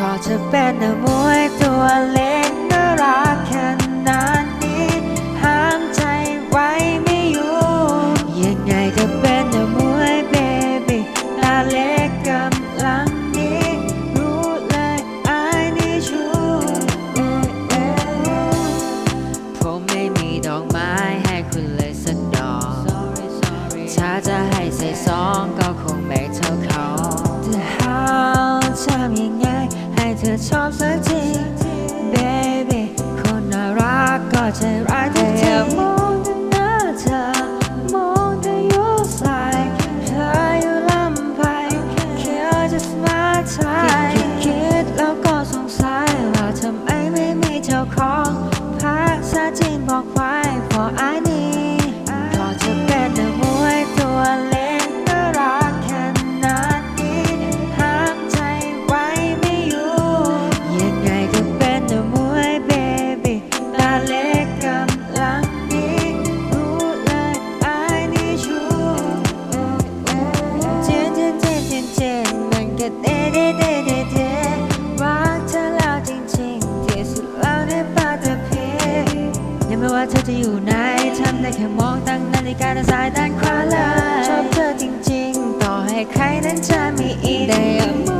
เพระเธอเป็นนักมวยตัวเล็ก started ะอยู่ไหนทำได้แค่มองตั้งนาฬิกาด้านซ้ายด้านขวาเลยชอบเธอจริงๆ ต่อให้ใครนั้นจะมีอีกได้ยั